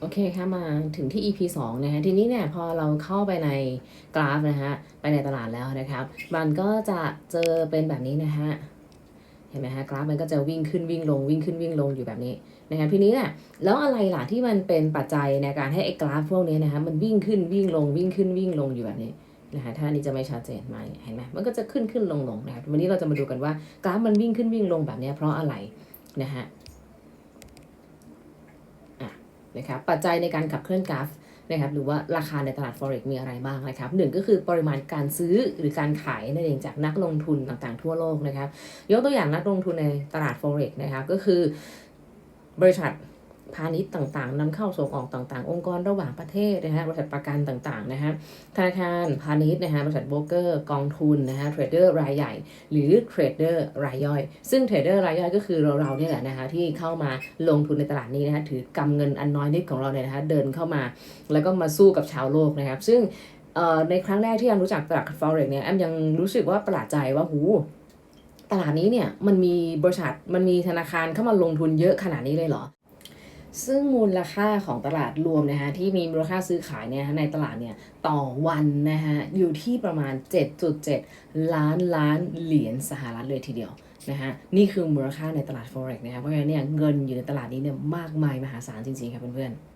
โอเคค่ะมาถึงที่ EP 2นะฮะทีนี้เนี่ยพอเราเข้าไปในกราฟนะฮะไปในตลาดแล้วนะครับ มันก็จะเจอเป็นแบบนี้นะฮะเห็นไหมฮะกราฟมันก็จะวิ่งขึ้นวิ่งลงวิ่งขึ้นวิ่งลงอยู่แบบนี้นะครับทีนี้เนี่ยแล้วอะไรล่ะที่มันเป็นปัจจัยในการให้ไอ้กราฟพวกนี้นะฮะมันวิ่งขึ้นวิ่งลงวิ่งขึ้นวิ่งลงอยู่แบบนี้นะฮะถ้าอันนี้จะไม่ชัดเจนไหมเห็นไหมมันก็จะขึ้นขึ้นลงลงนะครับวันนี้เราจะมาดูกันว่ากราฟมันวิ่งขึ้นวิ่งลงแบบนี้เพราะอะไรนะฮะ นะครับปัจจัยในการขับเคลื่อนกราฟนะครับหรือว่าราคาในตลาด forex มีอะไรบ้างนะครับหนึ่งก็คือปริมาณการซื้อหรือการขายนั่นเองจากนักลงทุนต่างๆทั่วโลกนะครับยกตัวอย่างนักลงทุนในตลาด forex นะครับก็คือบริษัท พาณิชย์ต่างๆนำเข้าส่งออกต่างๆ องค์กรระหว่างประเทศนะฮะบริษัทประกันต่างๆนะฮะธนาคารพาณิชย์นะฮะบริษัทโบรกเกอร์กองทุนนะฮะเทรดเดอร์รายใหญ่ หรือเทรดเดอร์รายย่อย ซึ่งเทรดเดอร์รายย่อยก็คือเราเราๆเนี่ยแหละนะคะที่เข้ามาลงทุนในตลาดนี้นะคะถือกำเงินอันน้อยนิดของเราเนี่ยนะคะเดินเข้ามา แล้วก็มาสู้กับชาวโลกนะครับ ซึ่งในครั้งแรกที่แอมรู้จักตลาด forex เนี่ยแอมยังรู้สึกว่าประหลาดใจว่าหูตลาดนี้เนี่ยมันมีบริษัทมันมีธนาคารเข้ามาลงทุนเยอะขนาดนี้เลยเหรอ ซึ่งมูลค่าของตลาดรวมนะคะที่มีมูลค่าซื้อขายเนี่ยในตลาดเนี่ยต่อวันนะคะอยู่ที่ประมาณ 7.7 ล้านล้านเหรียญสหรัฐเลยทีเดียวนะคะนี่คือมูลค่าในตลาด forex นะคะเพราะฉะนั้นเนี่ยเงินอยู่ในตลาดนี้เนี่ยมากมายมหาศาลจริงๆครับเพื่อนๆ